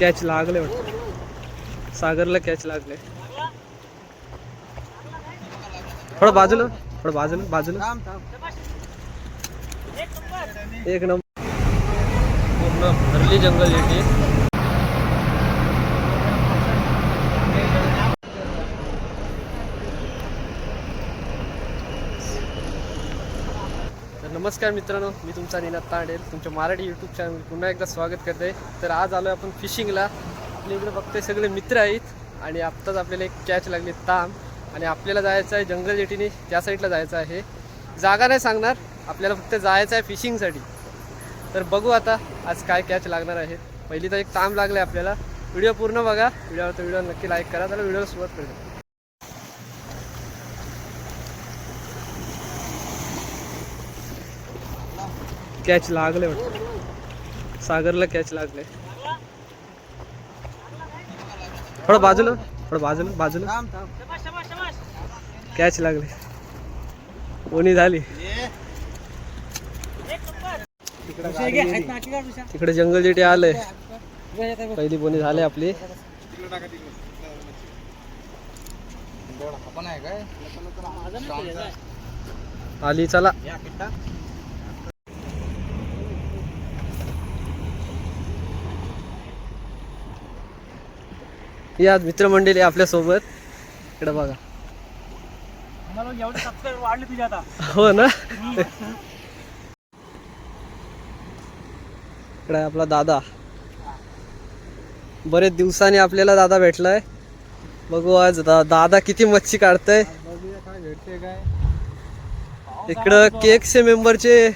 Catch लागले वाटतं. सागरला catch लागले. थोडं बाजूला थोडं बाजूला बाजूला. एक नंबर. पूर्ण भरली जंगल येते नमस्कार मित्रांनो मी तुमचा निनाद तांडेल. तुमच्या मराठी यूट्यूब चॅनल पुन्हा एकदा स्वागत करते तर आज आलो आपण फिशिंगला आपल्या इकडे बघते सगळे मित्र आहेत. आणि आत्ताच आपल्याला एक कॅच लागली ताम. आणि आपल्याला जायचं आहे जंगल जेटीने त्या साईडला जायचं आहे. जागा नाही सांगणार आपल्याला फक्त जायचं आहे फिशिंगसाठी तर बघू आता आज काय कॅच लागणार आहे. पहिली तर एक ताम लागले आपल्याला. व्हिडिओ पूर्ण बघा. व्हिडिओ तर व्हिडिओ नक्की लाईक करा. त्याला व्हिडिओला सुरुवात करूया. कॅच लागले वाटतं. सागरला कॅच लागले. थोडं बाजूला थोडं बाजूला बाजूला. कॅच लागले. कोणी झाली. तिकडे जंगल जेटी आलंय. पहिली बोनी झाली आपली. आली चला. या मित्रमंडळी आपल्यासोबत इकडे बघा. वाढले तुझ्या आता. हो ना? इकडे आपला दादा. बरेच दिवसांनी आपल्याला दादा भेटलाय. बघू आज दा- दादा किती मच्छी काढताय. बघूया काय भेटते काय इकडं केकचे मेंबरचे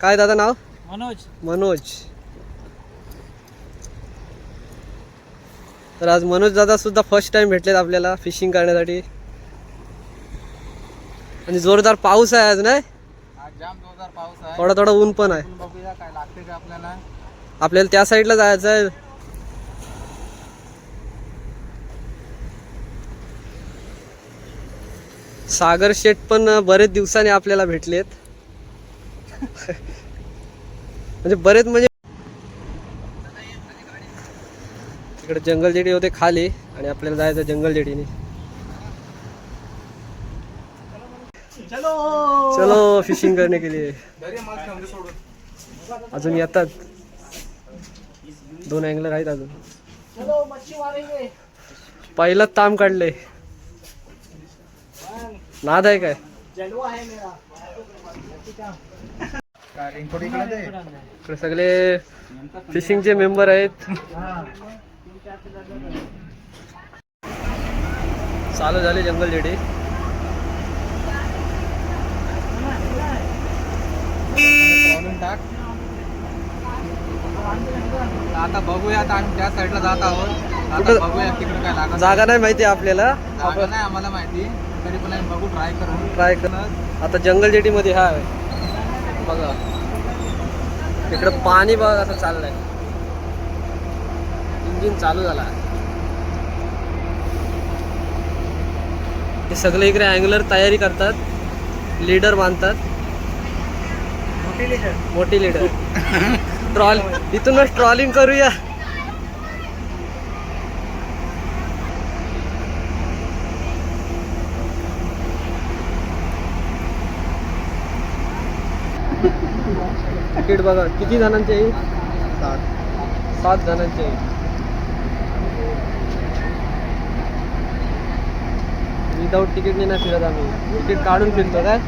काय दादा नाव? मनोज. मनोज. तर आज मनोज दादा सुद्धा फर्स्ट टाइम भेटलेत आपल्याला फिशिंग करण्यासाठी. आणि जोरदार पाऊस आहे आज नाही? आज जाम जोरदार पाऊस आहे. थोडा थोडा ऊन पण आहे. आपल्याला. आपल्याला त्या साईडला जायचं आहे. सागर शेठ पण बरेच दिवसांनी आपल्याला भेटलेत. म्हणजे बरेच म्हणजे तिकडे जंगल जेडी होते खाली आणि आपल्याला जायचं जंगल जेडीने. चलो. फिशिंग करने के लिए. अजून येतात. दोन अँगलर आहेत अजून. पहिलं ताम काढले. नाद आहे काय? इकडे इकडे सगळे फिशिंगचे मेंबर आहेत. चालू झाले जंगल जेडी टाक. आता बघूया आता आम्ही त्या साईडला जात आहोत. आता बघूया तिकडे काय लागत जागा नाही माहिती आपल्याला. जागा नाही आम्हाला माहिती. तरी पण आम्ही बघू ट्राय करू ट्राय कर. आता जंगल जेटी मध्ये हा बघा. इकडं पाणी बघा असं चाललंय. इंजिन चालू झाला. हे सगळे इकडे अँगलर तयारी करतात. लीडर बांधतात. मोठी लीडर ट्रॉल इथूनच ट्रॉलिंग करूया. तिकीट बघा किती जणांचे आहे? सात. जणांचे आहे विदाऊट तिकीटने नाही फिरत आम्ही. तिकीट काढून फिरतो काय?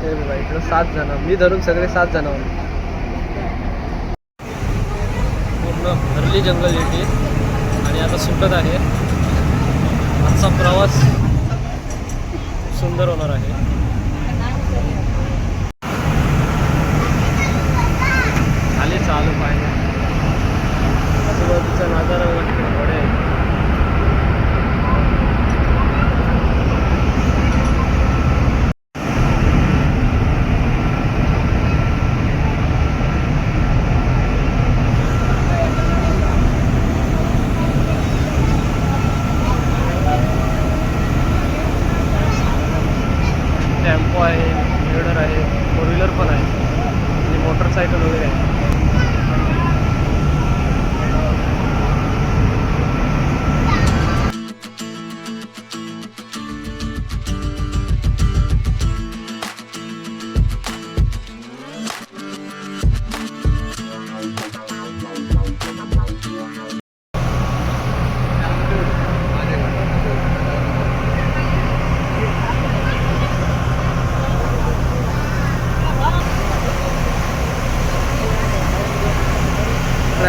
हे बघा इकडं सात जण. मी धरून सगळे सात जण पूर्ण भरली जंगल येते आणि आता सुटत आहे. आजचा प्रवास सुंदर होणार आहे. खाली चालू पाहिजे.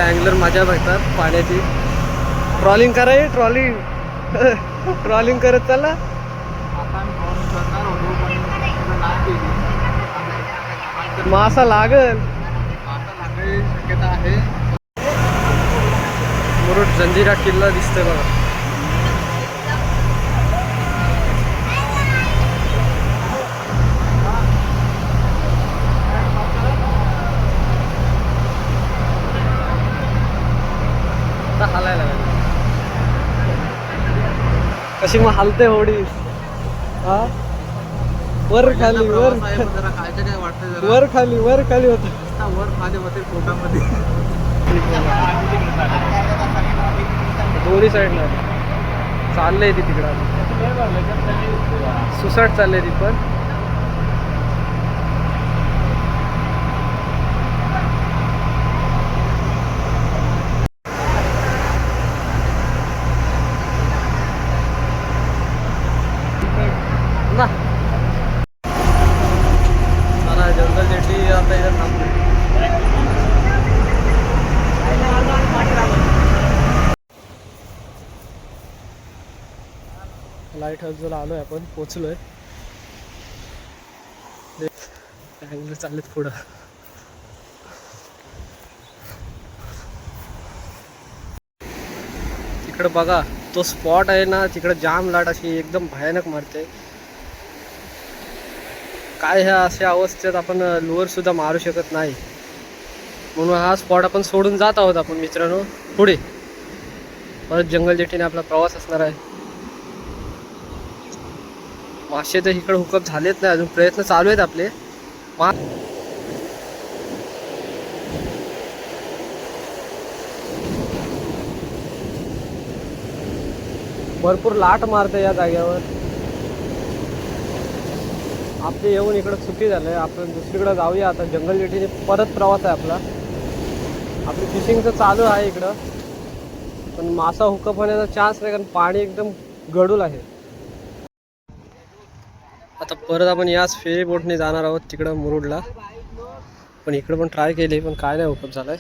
अँगलर मजा भेटतात पाण्याची. ट्रॉलिंग करा ट्रॉलिंग ट्रॉलिंग करत चला. आता आम्ही पाहून करणार होतो पण त्याचं नाही केली आता मासा लागल. लागण्याची शक्यता आहे. मुरुड जंजिरा किल्ला दिसतोय बघा आता हालायला लागला कशी मग हालते होडी हा? वर खाली वर वर खाली वर खाली होत. वर खाली होते पोटामध्ये दोन्ही साईडला. चाललंय ती तिकडं. सुसाट चाललंय ती पण ना चला जंगल जेटी आता इथं थांबली लाइट हाऊसला आलोय आपण पोचलोय. अँगल चाललेत पुढं. तिकडं बघा तो स्पॉट आहे ना तिकडं जाम लाट अशी एकदम भयानक मारते. काय ह्या अशा अवस्थेत आपण लोअर सुद्धा मारू शकत नाही. म्हणून हा स्पॉट आपण सोडून जात आहोत आपण मित्रांनो. पुढे. परत जंगल जेटीने आपला प्रवास असणार आहे. मासे तर इकडे हुकअप झालेत नाही अजून प्रयत्न चालू आहेत आपले. मा भरपूर लाट मारते या जाग्यावर आपले येऊन इकडं चुकी झालंय आपण दुसरीकडे जाऊया. आता जंगल जेटीने परत प्रवास आहे आपला. आपली फिशिंग तर चालू आहे इकडं. पण मासा हुकअप होण्याचा चान्स नाही कारण पाणी एकदम गडूल आहे. आता परत आपण याच फेरी बोटने जाणार आहोत तिकडं मुरुडला. पण इकडं पण ट्राय केली पण काय नाही हुकअप झालाय.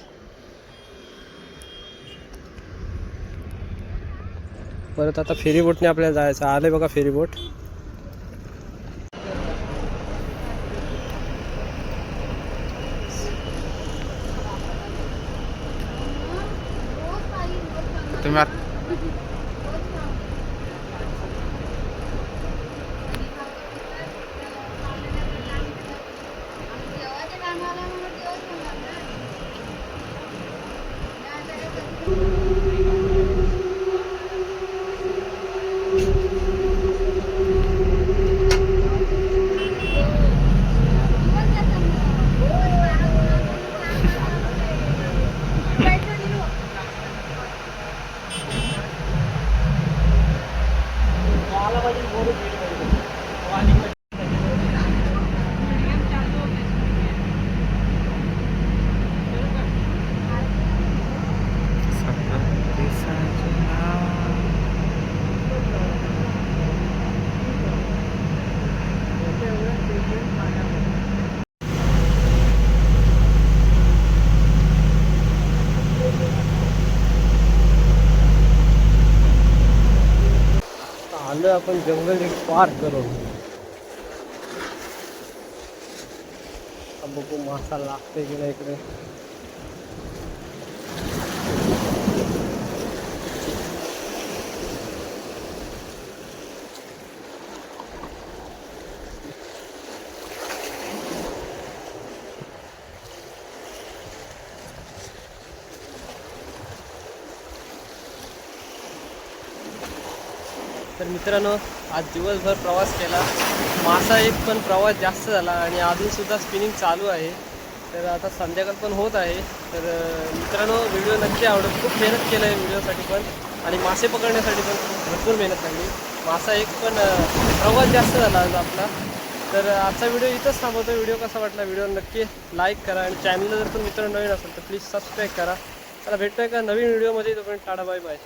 परत आता फेरी बोटने आपल्याला जायचं आले बघा फेरी बोट तुम्ही आता आलो आपण जंगल एक पार करून. बघू मासा लागते की नाही इकडे. तर मित्रांनो आज दिवसभर प्रवास केला. मासा एक पण प्रवास जास्त झाला आणि अजूनसुद्धा स्पिनिंग चालू आहे. तर आता संध्याकाळ पण होत आहे. तर मित्रांनो व्हिडिओ नक्की आवडत खूप मेहनत केलं आहे व्हिडिओसाठी पण. आणि मासे पकडण्यासाठी पण भरपूर मेहनत लागली. मासा एक पण प्रवास जास्त झाला आज आपला. तर आजचा व्हिडिओ इथंच थांबवतो. व्हिडिओ कसा वाटला व्हिडिओ नक्की लाईक करा आणि चॅनलला जर पण मित्र नवीन असेल तर प्लीज सबस्क्राईब करा. चला भेटतोय का नवीन व्हिडिओमध्ये तोपर्यंत टाटा बाय बाय